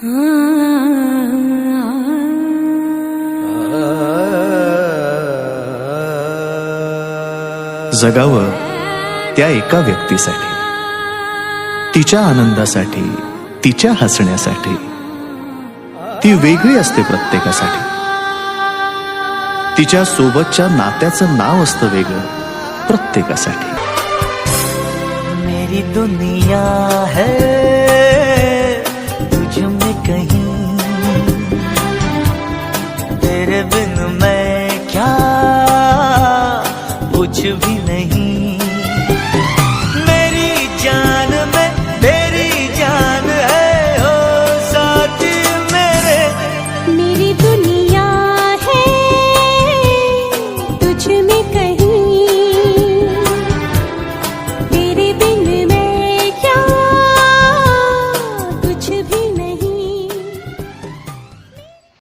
जगावं त्या एका व्यक्तीसाठी तिच्या आनंदासाठी तिच्या हसण्यासाठी. ती वेगळी असते प्रत्येकासाठी. तिच्या सोबतच्या नात्याचं नाव असतं वेगळं प्रत्येकासाठी. मेरी दुनिया है तेरे बिन मैं क्या? कुछ भी नहीं। मेरी जान में तेरी जान है ओ साथ मेरे। मेरी दुनिया है तुझ में कहीं। तेरे बिन